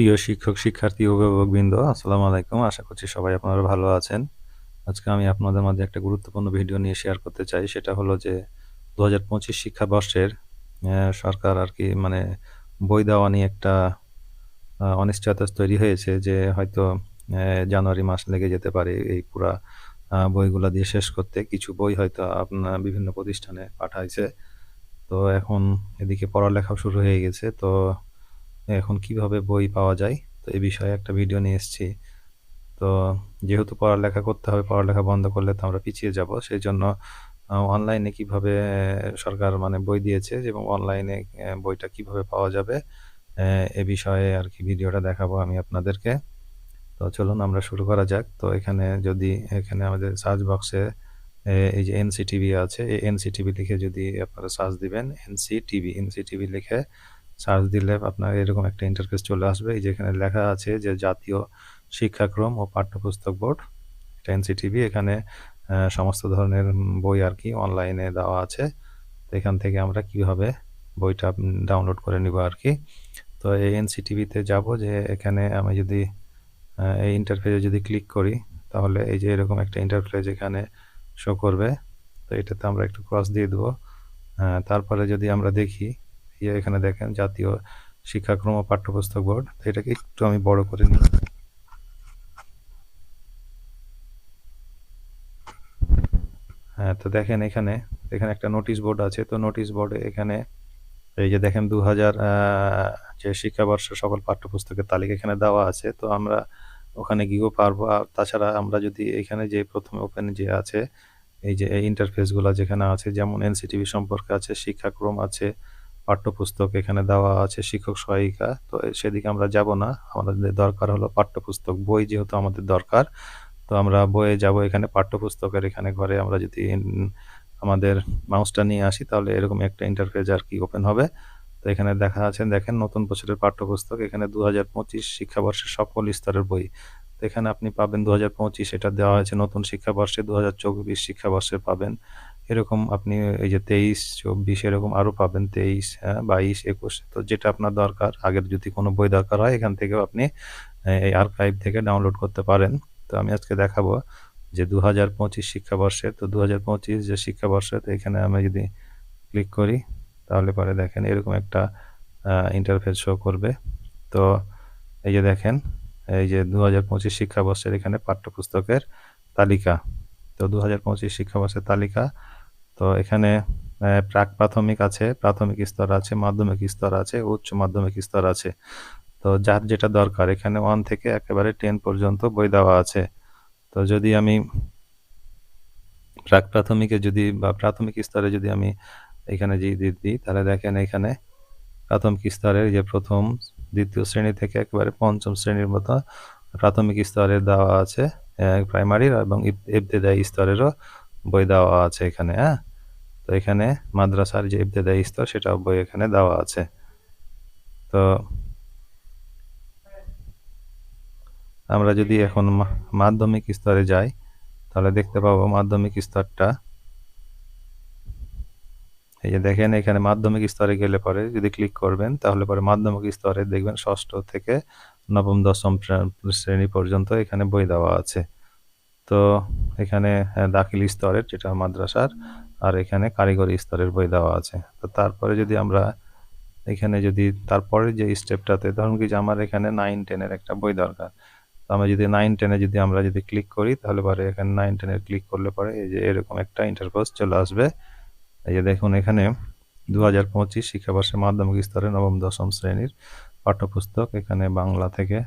প্রিয় শিক্ষক, শিক্ষার্থী, অভিভাবকবৃন্দ, আসসালামু আলাইকুম। আশা করছি সবাই আপনারা ভালো আছেন। আজকে আমি আপনাদের মাঝে একটা গুরুত্বপূর্ণ ভিডিও নিয়ে শেয়ার করতে চাই। সেটা হলো যে দু হাজার পঁচিশ শিক্ষাবর্ষের সরকার আর কি মানে বই দেওয়া নিয়ে একটা অনিশ্চয়তা তৈরি হয়েছে যে, হয়তো জানুয়ারি মাস লেগে যেতে পারে এই পুরা বইগুলা দিয়ে শেষ করতে। কিছু বই হয়তো আপনার বিভিন্ন প্রতিষ্ঠানে পাঠাইছে। তো এখন এদিকে পড়ালেখাও শুরু হয়ে গেছে। তো এখন কীভাবে বই পাওয়া যায়? তো এই বিষয়ে একটা ভিডিও নিয়ে এসেছি। তো যেহেতু পড়ালেখা করতে হবে, পড়ালেখা বন্ধ করলে তো আমরা পিছিয়ে যাব। সেই জন্য অনলাইনে কীভাবে সরকার মানে বই দিয়েছে এবং অনলাইনে বইটা কীভাবে পাওয়া যাবে, এ বিষয়ে আর কি ভিডিওটা দেখাবো আমি আপনাদেরকে। তো চলুন আমরা শুরু করা যাক। তো এখানে যদি, এখানে আমাদের সার্চ বক্সে এই যে এনসিটিভি আছে, এই এনসিটিভি লিখে যদি আপনারা সার্চ দিবেন এনসিটিভি এনসিটিভি লিখে সার্চ দিলে আপনার এরকম একটা ইন্টারফেস চলে আসবে। এই যেখানে লেখা আছে যে জাতীয় শিক্ষাক্রম ও পাঠ্যপুস্তক বোর্ড, এটা এনসিটিভি, এখানে সমস্ত ধরনের বই আর কি অনলাইনে দেওয়া আছে। তো এখান থেকে আমরা কীভাবে বইটা ডাউনলোড করে নিব আর কি? তো এই এনসিটিভিতে যাব যে এখানে আমি যদি এই ইন্টারফেসে যদি ক্লিক করি, তাহলে এই যে এরকম একটা ইন্টারফেস এখানে শো করবে। তো এটাতে আমরা একটু ক্রস দিয়ে দেবো। তারপরে যদি আমরা দেখি এই যে এখানে দেখেন, জাতীয় শিক্ষাক্রম ও পাঠ্যপুস্তক বোর্ড। তো এটাকে একটু আমি বড় করে নিই। হ্যাঁ তো দেখেন এখানে এখানে একটা নোটিশ বোর্ড আছে। তো নোটিশ বোর্ডে এখানে, এই যে দেখেন দু হাজার যে শিক্ষাবর্ষের সকল পাঠ্যপুস্তকের তালিকা এখানে দেওয়া আছে। তো আমরা ওখানে গিয়েও পারব। আর তাছাড়া আমরা যদি এখানে যে প্রথমে ওপেন যে আছে, এই যে এই ইন্টারফেসগুলো যেখানে আছে, যেমন এনসিটিভি সম্পর্কে আছে, শিক্ষাক্রম আছে পাঠ্যপুস্তক এখানে দেওয়া আছে, শিক্ষক সহায়িকা। তো সেদিকে আমরা যাব না। আমাদের দরকার হলো পাঠ্যপুস্তক, বই যেহেতু আমাদের দরকার, তো আমরা বইয়ে যাব এখানে। পাঠ্যপুস্তকের এখানে ঘরে আমরা যদি আমাদের মাউসটা নিয়ে আসি, তাহলে এরকম একটা ইন্টারফেস আর কি ওপেন হবে। তো এখানে দেখা আছে, দেখেন নতুন বছরের পাঠ্যপুস্তক, এখানে দু হাজার পঁচিশ শিক্ষাবর্ষের সকল স্তরের বই। তো এখানে আপনি পাবেন দু হাজার পঁচিশ, এটা দেওয়া হয়েছে নতুন শিক্ষাবর্ষে দু হাজার চব্বিশ শিক্ষাবর্ষে পাবেন। এরকম আপনি এই যে তেইশ, চব্বিশ এরকম আরও পাবেন, তেইশ হ্যাঁ বাইশ, একুশ। তো যেটা আপনার দরকার, আগের যদি কোনো বই দরকার হয়, এখান থেকেও আপনি এই আর্কাইভ থেকে ডাউনলোড করতে পারেন। তো আমি আজকে দেখাবো যে দু হাজার পঁচিশ শিক্ষাবর্ষে, তো দু হাজার পঁচিশ যে শিক্ষাবর্ষে, তো এখানে আমি যদি ক্লিক করি, তাহলে পরে দেখেন এরকম একটা ইন্টারফেস শো করবে। তো এই যে দেখেন, এই যে দু হাজার পঁচিশ শিক্ষাবর্ষের এখানে পাঠ্যপুস্তকের তালিকা। তো দু হাজার পঁচিশ শিক্ষাবর্ষের তালিকা তো এখানে প্রাক প্রাথমিক আছে, প্রাথমিক স্তর আছে, মাধ্যমিক স্তর আছে, উচ্চ মাধ্যমিক স্তর আছে। তো যার যেটা দরকার, এখানে ওয়ান থেকে একেবারে টেন পর্যন্ত বই দেওয়া আছে। তো যদি আমি প্রাক প্রাথমিকে যদি বা প্রাথমিক স্তরে যদি আমি এখানে যে দিই তাহলে দেখেন এখানে প্রাথমিক স্তরের যে প্রথম, দ্বিতীয় শ্রেণি থেকে একেবারে পঞ্চম শ্রেণির মতো প্রাথমিক স্তরের দেওয়া আছে প্রাইমারির এবং ইব- ইবতেদায়ী স্তরেরও বই দেওয়া আছে এখানে হ্যাঁ? তো এখানে মাদ্রাসার যে ইবতেদায়ী স্তর সেটা বই এখানে দেওয়া আছে। তো আমরা যদি এখন মাধ্যমিক স্তরে যাই তাহলে দেখতে পাবো মাধ্যমিক স্তরটা। এই যে দেখেন এখানে মাধ্যমিক স্তরে গেলে পরে যদি ক্লিক করবেন তাহলে পরে মাধ্যমিক স্তরে দেখবেন ষষ্ঠ থেকে নবম দশম শ্রেণি পর্যন্ত এখানে বই দেওয়া আছে। তো এখানে আহ, দাখিল স্তরের যেটা মাদ্রাসার আর এখানে কারিগরি স্তরের বই দেওয়া আছে। তো তারপরে যদি আমরা এখানে যদি তারপরে যে স্টেপটাতে ধরুন কি যে আমার এখানে নাইন টেনের একটা বই দরকার। তো আমরা যদি নাইন টেনে যদি আমরা যদি ক্লিক করি, তাহলে পরে এখানে নাইন টেনের ক্লিক করলে পরে এই যে এরকম একটা ইন্টারফেস চলে আসবে। এই যে দেখুন এখানে দু হাজার পঁচিশ শিক্ষাবর্ষে মাধ্যমিক স্তরে নবম, দশম শ্রেণির পাঠ্যপুস্তক এখানে বাংলা থেকে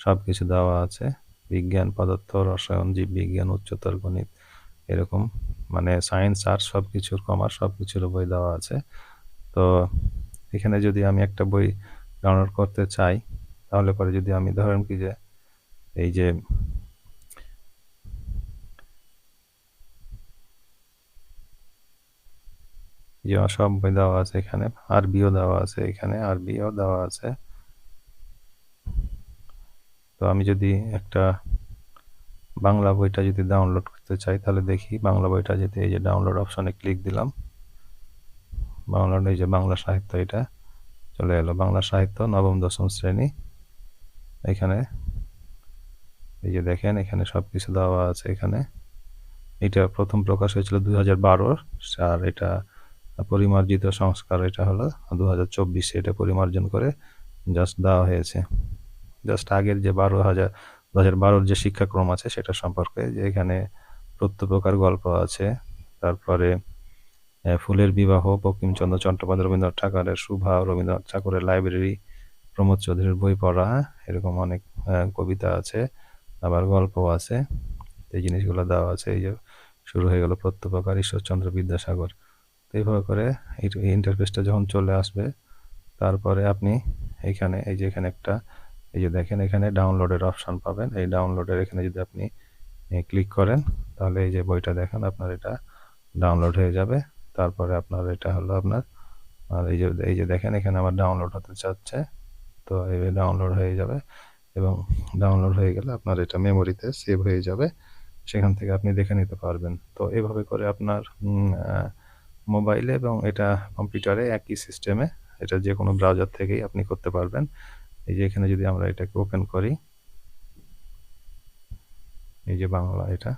সব কিছু দেওয়া আছে। বিজ্ঞান, পদার্থ, রসায়ন, জীববিজ্ঞান, উচ্চতর গণিত, এরকম মানে সায়েন্স আর্টস সব কিছুর কমার্স সব কিছুর বই দেওয়া আছে। তো এখানে যদি আমি একটা বই ডাউনলোড করতে চাই, তাহলে পরে যদি আমি ধরেন কি যে এই যে সব বই দেওয়া আছে এখানে, আরবিও দেওয়া আছে এখানে, আরবিও দেওয়া আছে। তো আমি যদি একটা বাংলা বইটা যদি ডাউনলোড করতে চাই, তাহলে দেখি বাংলা বইটা যদি এই যে ডাউনলোড অপশনে ক্লিক দিলাম। বাংলা, এই যে বাংলা সাহিত্য এটা চলে এলো। বাংলা সাহিত্য, নবম, দশম শ্রেণি। এখানে, এই যে দেখেন, এখানে সব কিছু দেওয়া আছে এখানে। এটা প্রথম প্রকাশ হয়েছিল দু হাজার আর এটা পরিমার্জিত সংস্কার এটা হলো দু হাজার চব্বিশে এটা পরিমার্জন করে জাস্ট দেওয়া হয়েছে। জাস্ট আগের যে বারো হাজার দু হাজার বারোর যে শিক্ষাক্রম আছে সেটা সম্পর্কে যে এখানে প্রত্যেক গল্প আছে। তারপরে ফুলের বিবাহ, বঙ্কিমচন্দ্র চট্টোপাধ্যায়, রবীন্দ্রনাথ ঠাকুরের সুভা, রবীন্দ্রনাথ ঠাকুরের লাইব্রেরি, প্রমোদ চৌধুরীর বই পড়া, এরকম অনেক কবিতা আছে, আবার গল্প আছে। এই জিনিসগুলো দেওয়া আছে, এই যে শুরু হয়ে গেল প্রত্যেক ঈশ্বরচন্দ্র বিদ্যাসাগর। তো এইভাবে করে এই ইন্টারফেসটা যখন চলে আসবে, তারপরে আপনি এখানে, এই যে এখানে একটা এই যে দেখেন এখানে ডাউনলোডের অপশান পাবেন। এই ডাউনলোডের এখানে যদি আপনি ক্লিক করেন, তাহলে এই যে বইটা দেখেন, আপনার এটা ডাউনলোড হয়ে যাবে। তারপরে আপনার এটা হলো আপনার, আর এই যে এই যে দেখেন, এখানে আমার ডাউনলোড হতে চাচ্ছে তো এই ডাউনলোড হয়ে যাবে এবং ডাউনলোড হয়ে গেলে আপনার এটা মেমোরিতে সেভ হয়ে যাবে। সেখান থেকে আপনি দেখে নিতে পারবেন। তো এভাবে করে আপনার মোবাইলে এবং এটা কম্পিউটারে একই সিস্টেমে এটা যে কোনো ব্রাউজার থেকেই আপনি করতে পারবেন। এই যে এখানে যদি আমরা এটাকে ওপেন করি, এই যে বাংলা এটা,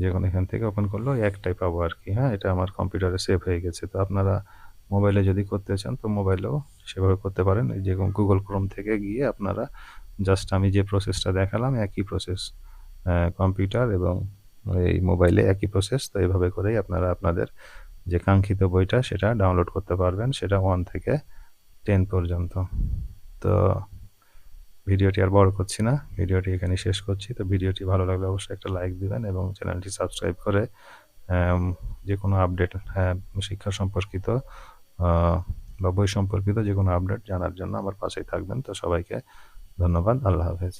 যে কোনো এখান থেকে ওপেন করলেও একটাই পাবো আর কি। হ্যাঁ এটা আমার কম্পিউটারে সেভ হয়ে গেছে। তো আপনারা মোবাইলে যদি করতে চান, তো মোবাইলেও সেভাবে করতে পারেন। এই যে গুগল ক্রোম থেকে গিয়ে আপনারা জাস্ট আমি যে প্রসেসটা দেখালাম, একই প্রসেস কম্পিউটার এবং এই মোবাইলে একই প্রসেস তো এইভাবে করেই আপনারা আপনাদের যে কাঙ্ক্ষিত বইটা, সেটা ডাউনলোড করতে পারবেন। সেটা ওয়ান থেকে টেন পর্যন্ত। তো ভিডিওটি আর বড় করছি না। ভিডিওটি এখানে শেষ করছি। তো ভিডিওটি ভালো লাগলে অবশ্যই একটা লাইক দিবেন এবং চ্যানেলটি সাবস্ক্রাইব করে যে কোনো আপডেট শিক্ষা সম্পর্কিত বা বই সম্পর্কিত যে কোনো আপডেট জানার জন্য আমার পাশেই থাকবেন। তো সবাইকে ধন্যবাদ। আল্লাহ হাফেজ।